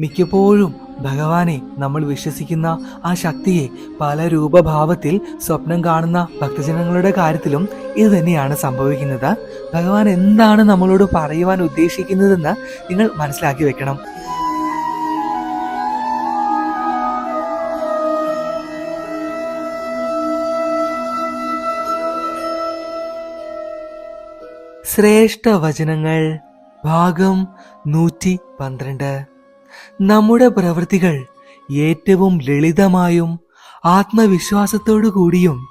മിക്കപ്പോഴും ഭഗവാനെ നമ്മൾ വിശ്വസിക്കുന്ന ആ ശക്തിയെ പല രൂപഭാവത്തിൽ സ്വപ്നം കാണുന്ന ഭക്തജനങ്ങളുടെ കാര്യത്തിലും ഇത് തന്നെയാണ് സംഭവിക്കുന്നത്. ഭഗവാൻ എന്താണ് നമ്മളോട് പറയുവാൻ ഉദ്ദേശിക്കുന്നതെന്ന് നിങ്ങൾ മനസ്സിലാക്കി വെക്കണം. ശ്രേഷ്ഠ വചനങ്ങൾ ഭാഗം നൂറ്റി പന്ത്രണ്ട്. നമ്മുടെ പ്രവൃത്തികൾ ഏറ്റവും ലളിതമായും ആത്മവിശ്വാസത്തോടു കൂടിയും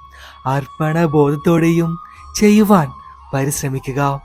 അർപ്പണബോധത്തോടെയും ചെയ്യുവാൻ പരിശ്രമിക്കുക.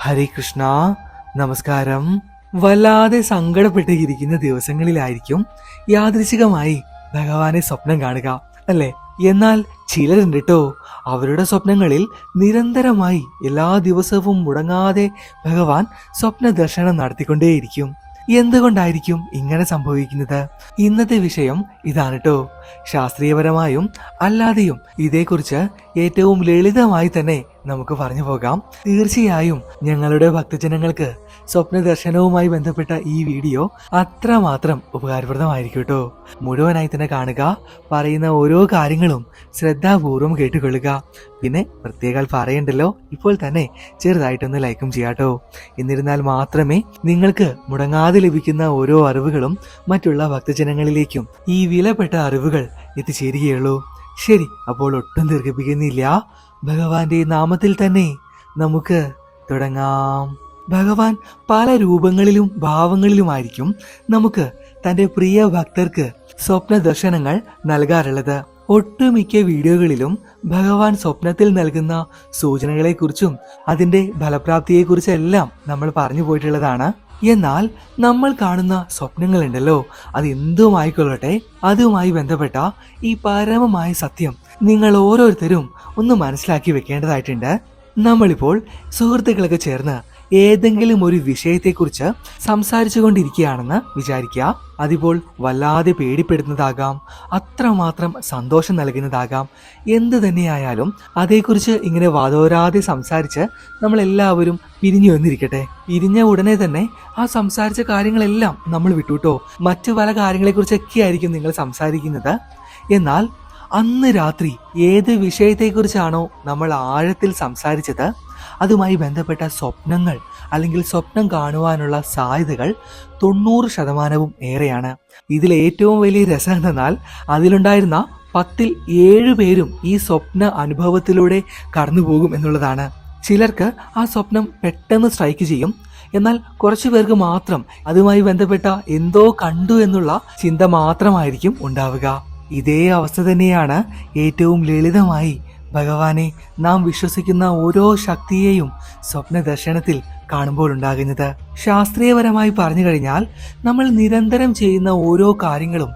ഹരേ കൃഷ്ണ. നമസ്കാരം. വല്ലാതെ സങ്കടപ്പെട്ടിരിക്കുന്ന ദിവസങ്ങളിലായിരിക്കും യാദൃശികമായി ഭഗവാനെ സ്വപ്നം കാണുക അല്ലേ? എന്നാൽ ചിലരുണ്ട് കേട്ടോ അവരുടെ സ്വപ്നങ്ങളിൽ നിരന്തരമായി എല്ലാ ദിവസവും മുടങ്ങാതെ ഭഗവാൻ സ്വപ്ന ദർശനം നടത്തിക്കൊണ്ടേയിരിക്കും. എന്തുകൊണ്ടായിരിക്കും ഇങ്ങനെ സംഭവിക്കുന്നത്? ഇന്നത്തെ വിഷയം ഇതാണ് കേട്ടോ ശാസ്ത്രീയപരമായും അല്ലാതെയും ഇതേക്കുറിച്ച് ഏറ്റവും ലളിതമായി തന്നെ നമുക്ക് പറഞ്ഞു പോകാം. തീർച്ചയായും ഞങ്ങളുടെ ഭക്തജനങ്ങൾക്ക് സ്വപ്ന ദർശനവുമായി ബന്ധപ്പെട്ട ഈ വീഡിയോ അത്രമാത്രം ഉപകാരപ്രദമായിരിക്കും കേട്ടോ മുഴുവനായി തന്നെ കാണുക പറയുന്ന ഓരോ കാര്യങ്ങളും ശ്രദ്ധാപൂർവം കേട്ടുകൊള്ളുക. പിന്നെ പ്രത്യേകാൽ പറയണ്ടല്ലോ ഇപ്പോൾ തന്നെ ചെറുതായിട്ടൊന്ന് ലൈക്കും ചെയ്യാട്ടോ. എന്നിരുന്നാൽ മാത്രമേ നിങ്ങൾക്ക് മുടങ്ങാതെ ലഭിക്കുന്ന ഓരോ അറിവുകളും മറ്റുള്ള ഭക്തജനങ്ങളിലേക്കും ഈ വിലപ്പെട്ട അറിവുകൾ എത്തിച്ചേരുകയുള്ളൂ. ശരി അപ്പോൾ ഒട്ടും ദീർഘിപ്പിക്കുന്നില്ല. ഭഗവാന്റെ നാമത്തിൽ തന്നെ നമുക്ക് തുടങ്ങാം. ഭഗവാൻ പല രൂപങ്ങളിലും ഭാവങ്ങളിലുമായിരിക്കും നമുക്ക് തന്റെ പ്രിയ ഭക്തർക്ക് സ്വപ്ന ദർശനങ്ങൾ നൽകാറുള്ളത്. ഒട്ടുമിക്ക വീഡിയോകളിലും ഭഗവാൻ സ്വപ്നത്തിൽ നൽകുന്ന സൂചനകളെക്കുറിച്ചും അതിന്റെ ഫലപ്രാപ്തിയെക്കുറിച്ചെല്ലാം നമ്മൾ പറഞ്ഞു പോയിട്ടുള്ളതാണ്. എന്നാൽ നമ്മൾ കാണുന്ന സ്വപ്നങ്ങളുണ്ടല്ലോ. അത് എന്തുമായിക്കൊള്ളട്ടെ? അതുമായി ബന്ധപ്പെട്ട ഈ പരമമായ സത്യം നിങ്ങൾ ഓരോരുത്തരും ഒന്ന് മനസ്സിലാക്കി വെക്കേണ്ടതായിട്ടുണ്ട്. നമ്മളിപ്പോൾ സുഹൃത്തുക്കളൊക്കെ ചേർന്ന് ഏതെങ്കിലും ഒരു വിഷയത്തെക്കുറിച്ച് സംസാരിച്ചു കൊണ്ടിരിക്കുകയാണെന്ന് വിചാരിക്കുക. അതിപ്പോൾ വല്ലാതെ പേടിപ്പെടുന്നതാകാം. അത്രമാത്രം സന്തോഷം നൽകുന്നതാകാം. എന്ത് തന്നെയായാലും അതേക്കുറിച്ച് ഇങ്ങനെ വാതോരാതെ സംസാരിച്ച് നമ്മളെല്ലാവരും പിരിഞ്ഞു വന്നിരിക്കട്ടെ. പിരിഞ്ഞ ഉടനെ തന്നെ ആ സംസാരിച്ച കാര്യങ്ങളെല്ലാം നമ്മൾ വിട്ടുട്ടോ? മറ്റു പല കാര്യങ്ങളെക്കുറിച്ചൊക്കെ ആയിരിക്കും നിങ്ങൾ സംസാരിക്കുന്നത്. എന്നാൽ അന്ന് രാത്രി ഏത് വിഷയത്തെക്കുറിച്ചാണോ നമ്മൾ ആഴത്തിൽ സംസാരിച്ചത്? അതുമായി ബന്ധപ്പെട്ട സ്വപ്നങ്ങൾ അല്ലെങ്കിൽ സ്വപ്നം കാണുവാനുള്ള സാധ്യതകൾ തൊണ്ണൂറ് ശതമാനവും ഏറെയാണ്. ഇതിൽ ഏറ്റവും വലിയ രസം എന്നാൽ അതിലുണ്ടായിരുന്ന പത്തിൽ ഏഴു പേരും ഈ സ്വപ്ന അനുഭവത്തിലൂടെ കടന്നുപോകും എന്നുള്ളതാണ്. ചിലർക്ക് ആ സ്വപ്നം പെട്ടെന്ന് സ്ട്രൈക്ക് ചെയ്യും. എന്നാൽ കുറച്ചു പേർക്ക് മാത്രം അതുമായി ബന്ധപ്പെട്ട എന്തോ കണ്ടു എന്നുള്ള ചിന്ത മാത്രമായിരിക്കും ഉണ്ടാവുക. ഇതേ അവസ്ഥ തന്നെയാണ് ഏറ്റവും ലളിതമായി ഭഗവാനെ നാം വിശ്വസിക്കുന്ന ഓരോ ശക്തിയെയും സ്വപ്ന ദർശനത്തിൽ കാണുമ്പോൾ ഉണ്ടാകുന്നത്. ശാസ്ത്രീയപരമായി പറഞ്ഞു കഴിഞ്ഞാൽ നമ്മൾ നിരന്തരം ചെയ്യുന്ന ഓരോ കാര്യങ്ങളും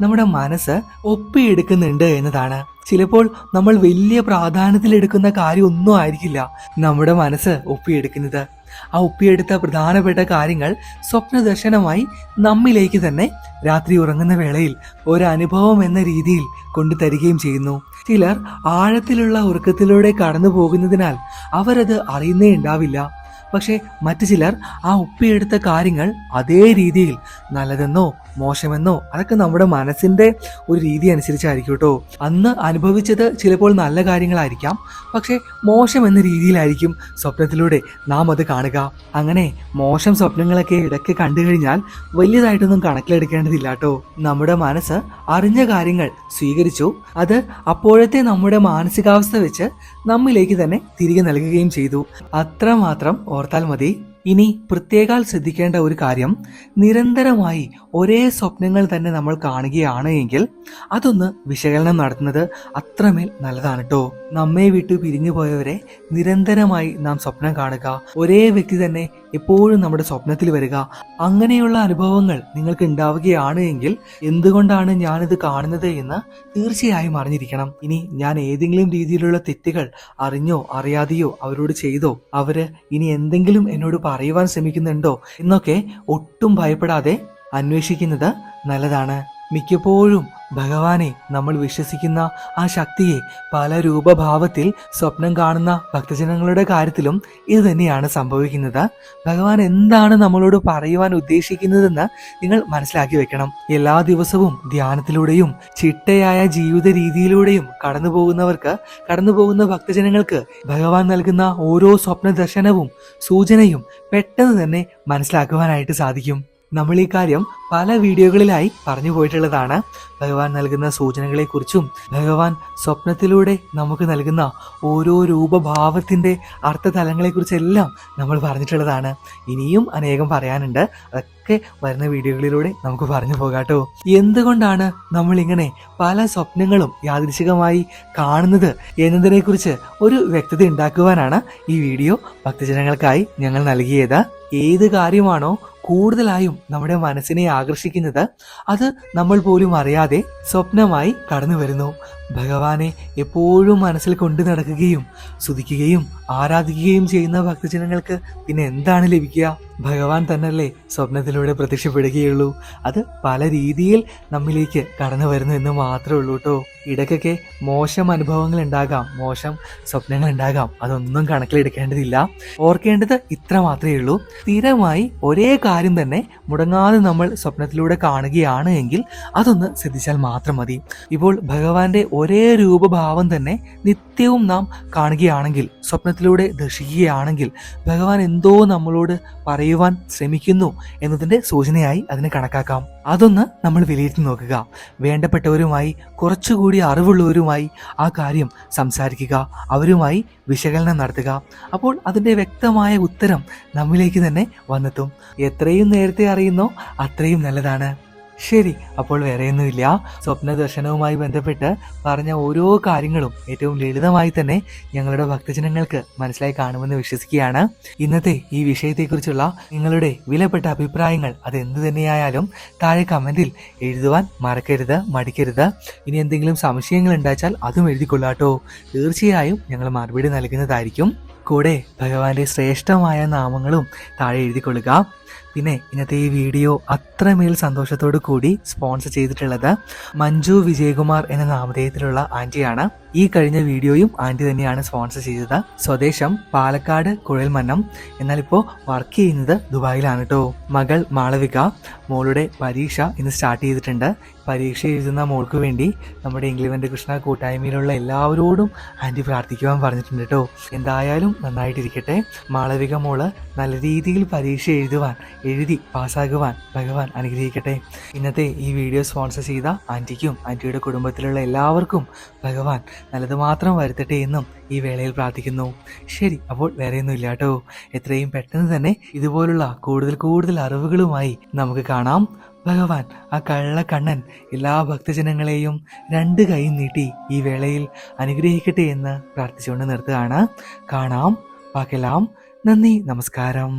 നമ്മുടെ മനസ്സ് ഒപ്പിയെടുക്കുന്നുണ്ട് എന്നതാണ്. ചിലപ്പോൾ നമ്മൾ വലിയ പ്രാധാന്യത്തിലെടുക്കുന്ന കാര്യം ഒന്നും ആയിരിക്കില്ല നമ്മുടെ മനസ്സ് ഒപ്പിയെടുക്കുന്നത്. ആ ഒപ്പിയെടുത്ത പ്രധാനപ്പെട്ട കാര്യങ്ങൾ സ്വപ്ന ദർശനമായി നമ്മിലേക്ക് തന്നെ രാത്രി ഉറങ്ങുന്ന വേളയിൽ ഒരനുഭവം എന്ന രീതിയിൽ കൊണ്ടു തരികയും ചെയ്യുന്നു. ചിലർ ആഴത്തിലുള്ള ഉറക്കത്തിലൂടെ കടന്നു പോകുന്നതിനാൽ അവരത് അറിയുന്നേ ഉണ്ടാവില്ല. പക്ഷേ മറ്റു ചിലർ ആ ഒപ്പിയെടുത്ത കാര്യങ്ങൾ അതേ രീതിയിൽ നല്ലതെന്നോ മോശമെന്നോ അതൊക്കെ നമ്മുടെ മനസ്സിന്റെ ഒരു രീതി അനുസരിച്ചായിരിക്കും കേട്ടോ. അന്ന് അനുഭവിച്ചത് ചിലപ്പോൾ നല്ല കാര്യങ്ങളായിരിക്കാം പക്ഷേ മോശം എന്ന രീതിയിലായിരിക്കും സ്വപ്നത്തിലൂടെ നാം അത് കാണുക. അങ്ങനെ മോശം സ്വപ്നങ്ങളൊക്കെ ഇടയ്ക്ക് കണ്ടു കഴിഞ്ഞാൽ വലിയതായിട്ടൊന്നും കണക്കിലെടുക്കേണ്ടതില്ല കേട്ടോ. നമ്മുടെ മനസ്സ് അറിഞ്ഞ കാര്യങ്ങൾ സ്വീകരിച്ചു അത് അപ്പോഴത്തെ നമ്മുടെ മാനസികാവസ്ഥ വെച്ച് നമ്മിലേക്ക് തന്നെ തിരികെ നൽകുകയും ചെയ്തു. അത്രമാത്രം ഓർത്താൽ മതി. ഇനി പ്രത്യേകാൽ ശ്രദ്ധിക്കേണ്ട ഒരു കാര്യം നിരന്തരമായി ഒരേ സ്വപ്നങ്ങൾ തന്നെ നമ്മൾ കാണുകയാണ് എങ്കിൽ അതൊന്ന് വിശകലനം നടത്തുന്നത് അത്രമേൽ നല്ലതാണ് കേട്ടോ നമ്മെ വിട്ടു പിരിഞ്ഞു പോയവരെ നിരന്തരമായി നാം സ്വപ്നം കാണുക ഒരേ വ്യക്തി തന്നെ എപ്പോഴും നമ്മുടെ സ്വപ്നത്തിൽ വരിക. അങ്ങനെയുള്ള അനുഭവങ്ങൾ നിങ്ങൾക്ക് ഉണ്ടാവുകയാണ് എങ്കിൽ എന്തുകൊണ്ടാണ് ഞാനിത് കാണുന്നത് എന്ന് തീർച്ചയായും അറിഞ്ഞിരിക്കണം. ഇനി ഞാൻ ഏതെങ്കിലും രീതിയിലുള്ള തെറ്റുകൾ അറിഞ്ഞോ അറിയാതെയോ അവരോട് ചെയ്തോ അവർ ഇനി എന്തെങ്കിലും എന്നോട് പറയുവാൻ ശ്രമിക്കുന്നുണ്ടോ എന്നൊക്കെ ഒട്ടും ഭയപ്പെടാതെ അന്വേഷിക്കുന്നത് നല്ലതാണ്. മിക്കപ്പോഴും ഭഗവാനെ നമ്മൾ വിശ്വസിക്കുന്ന ആ ശക്തിയെ പല രൂപഭാവത്തിൽ സ്വപ്നം കാണുന്ന ഭക്തജനങ്ങളുടെ കാര്യത്തിലും ഇത് തന്നെയാണ് സംഭവിക്കുന്നത്. ഭഗവാൻ എന്താണ് നമ്മളോട് പറയുവാൻ ഉദ്ദേശിക്കുന്നതെന്ന് നിങ്ങൾ മനസ്സിലാക്കി വെക്കണം. എല്ലാ ദിവസവും ധ്യാനത്തിലൂടെയും ചിട്ടയായ ജീവിത രീതിയിലൂടെയും കടന്നു പോകുന്നവർക്ക് കടന്നു പോകുന്ന ഭക്തജനങ്ങൾക്ക് ഭഗവാൻ നൽകുന്ന ഓരോ സ്വപ്ന ദർശനവും സൂചനയും പെട്ടെന്ന് തന്നെ മനസ്സിലാക്കുവാനായിട്ട് സാധിക്കും. നമ്മൾ ഈ കാര്യം പല വീഡിയോകളിലായി പറഞ്ഞു പോയിട്ടുള്ളതാണ്. ഭഗവാൻ നൽകുന്ന സൂചനകളെക്കുറിച്ചും ഭഗവാൻ സ്വപ്നത്തിലൂടെ നമുക്ക് നൽകുന്ന ഓരോ രൂപഭാവത്തിന്റെ അർത്ഥതലങ്ങളെക്കുറിച്ചെല്ലാം നമ്മൾ പറഞ്ഞിട്ടുള്ളതാണ്. ഇനിയും അനേകം പറയാനുണ്ട്. അതൊക്കെ വരുന്ന വീഡിയോകളിലൂടെ നമുക്ക് പറഞ്ഞു പോകാട്ടോ എന്തുകൊണ്ടാണ് നമ്മൾ ഇങ്ങനെ പല സ്വപ്നങ്ങളും യാദൃശികമായി കാണുന്നത് എന്നതിനെക്കുറിച്ച് ഒരു വ്യക്തത ഉണ്ടാക്കുവാനാണ് ഈ വീഡിയോ. ഭക്തജനങ്ങൾക്കായി ഞങ്ങൾ നൽകിയത്. ഏത് കാര്യമാണോ കൂടുതലായും നമ്മുടെ മനസ്സിനെ ആകർഷിക്കുന്നത് അത് നമ്മൾ പോലും അറിയാതെ സ്വപ്നമായി കടന്നു വരുന്നു. ഭഗവാനെ എപ്പോഴും മനസ്സിൽ കൊണ്ടു നടക്കുകയും സ്തുതിക്കുകയും ആരാധിക്കുകയും ചെയ്യുന്ന ഭക്തജനങ്ങൾക്ക് പിന്നെ എന്താണ് ലഭിക്കുക? ഭഗവാൻ തന്നല്ലേ സ്വപ്നത്തിലൂടെ പ്രത്യക്ഷപ്പെടുകയുള്ളൂ. അത് പല രീതിയിൽ നമ്മിലേക്ക് കടന്നു വരുന്നു എന്ന് മാത്രമേ ഉള്ളൂ കേട്ടോ. ഇടയ്ക്കൊക്കെ മോശം അനുഭവങ്ങൾ ഉണ്ടാകാം. മോശം സ്വപ്നങ്ങൾ ഉണ്ടാകാം. അതൊന്നും കണക്കിലെടുക്കേണ്ടതില്ല. ഓർക്കേണ്ടത് ഇത്ര മാത്രമേ ഉള്ളൂ. സ്ഥിരമായി ഒരേ കാര്യം തന്നെ മുടങ്ങാതെ നമ്മൾ സ്വപ്നത്തിലൂടെ കാണുകയാണ് എങ്കിൽ അതൊന്ന് ശ്രദ്ധിച്ചാൽ മാത്രം മതി. ഇപ്പോൾ ഭഗവാന്റെ ഒരേ രൂപഭാവം തന്നെ നിത്യവും നാം കാണുകയാണെങ്കിൽ സ്വപ്നത്തിലൂടെ ദർശിക്കുകയാണെങ്കിൽ ഭഗവാൻ എന്തോ നമ്മളോട് പറയുവാൻ ശ്രമിക്കുന്നു എന്നതിന്റെ സൂചനയായി അതിനെ കണക്കാക്കാം. അതൊന്ന് നമ്മൾ വിലയിരുത്തി നോക്കുക. വേണ്ടപ്പെട്ടവരുമായി കുറച്ചുകൂടി അറിവുള്ളവരുമായി ആ കാര്യം സംസാരിക്കുക. അവരുമായി വിശകലനം നടത്തുക. അപ്പോൾ അതിന്റെ വ്യക്തമായ ഉത്തരം നമ്മിലേക്ക് തന്നെ വന്നെത്തും. എത്രയും നേരത്തെ അറിയുന്നോ അത്രയും നല്ലതാണ്. ശരി അപ്പോൾ വേറെയൊന്നുമില്ല. സ്വപ്ന ദർശനവുമായി ബന്ധപ്പെട്ട് പറഞ്ഞ ഓരോ കാര്യങ്ങളും ഏറ്റവും ലളിതമായി തന്നെ ഞങ്ങളുടെ ഭക്തജനങ്ങൾക്ക് മനസ്സിലായി കാണുമെന്ന് വിശ്വസിക്കുകയാണ്. ഇന്നത്തെ ഈ വിഷയത്തെക്കുറിച്ചുള്ള നിങ്ങളുടെ വിലപ്പെട്ട അഭിപ്രായങ്ങൾ അത് എന്ത് തന്നെയായാലും താഴെ കമന്റിൽ എഴുതുവാൻ മറക്കരുത് മടിക്കരുത്. ഇനി എന്തെങ്കിലും സംശയങ്ങൾ ഉണ്ടാച്ചാൽ അതും എഴുതിക്കൊള്ളാട്ടോ. തീർച്ചയായും ഞങ്ങൾ മറുപടി നൽകുന്നതായിരിക്കും. കൂടെ ഭഗവാന്റെ ശ്രേഷ്ഠമായ നാമങ്ങളും താഴെ എഴുതിക്കൊള്ളുക. പിന്നെ ഇന്നത്തെ ഈ വീഡിയോ അത്രമേൽ സന്തോഷത്തോടു കൂടി സ്പോൺസർ ചെയ്തിട്ടുള്ളത് മഞ്ജു വിജയകുമാർ എന്ന നാമധേയത്തിലുള്ള ആന്റിയാണ്. ഈ കഴിഞ്ഞ വീഡിയോയും ആന്റി തന്നെയാണ് സ്പോൺസർ ചെയ്തത്. സ്വദേശം പാലക്കാട് കുഴൽമന്നം. എന്നാൽ ഇപ്പോൾ വർക്ക് ചെയ്യുന്നത് ദുബായിലാണ് കേട്ടോ മകൾ മാളവിക മോളുടെ പരീക്ഷ ഇന്ന് സ്റ്റാർട്ട് ചെയ്തിട്ടുണ്ട്. പരീക്ഷ എഴുതുന്ന മോൾക്ക് വേണ്ടി നമ്മുടെ ഇംഗ്ലീവന്റെ കൃഷ്ണ കൂട്ടായ്മയിലുള്ള എല്ലാവരോടും ആന്റി പ്രാർത്ഥിക്കുവാൻ പറഞ്ഞിട്ടുണ്ട് കേട്ടോ എന്തായാലും നന്നായിട്ടിരിക്കട്ടെ. മാളവിക മോൾ നല്ല രീതിയിൽ പരീക്ഷ എഴുതുവാൻ എഴുതി പാസ്സാകുവാൻ ഭഗവാൻ അനുഗ്രഹിക്കട്ടെ. ഇന്നത്തെ ഈ വീഡിയോ സ്പോൺസർ ചെയ്ത ആന്റിക്കും ആന്റിയുടെ കുടുംബത്തിലുള്ള എല്ലാവർക്കും ഭഗവാൻ നല്ലത് മാത്രം വരുത്തട്ടെ എന്നും ഈ വേളയിൽ പ്രാർത്ഥിക്കുന്നു. ശരി അപ്പോൾ വേറെയൊന്നും ഇല്ല കേട്ടോ. എത്രയും പെട്ടെന്ന് തന്നെ ഇതുപോലുള്ള കൂടുതൽ കൂടുതൽ അറിവുകളുമായി നമുക്ക് കാണാം. ഭഗവാൻ ആ കള്ളക്കണ്ണൻ എല്ലാ ഭക്തജനങ്ങളെയും രണ്ട് കൈ നീട്ടി ഈ വേളയിൽ അനുഗ്രഹിക്കട്ടെ എന്ന് പ്രാർത്ഥിച്ചുകൊണ്ട് നിർത്തുകയാണ്. കാണാം ബാക്കെല്ലാം നന്ദി നമസ്കാരം.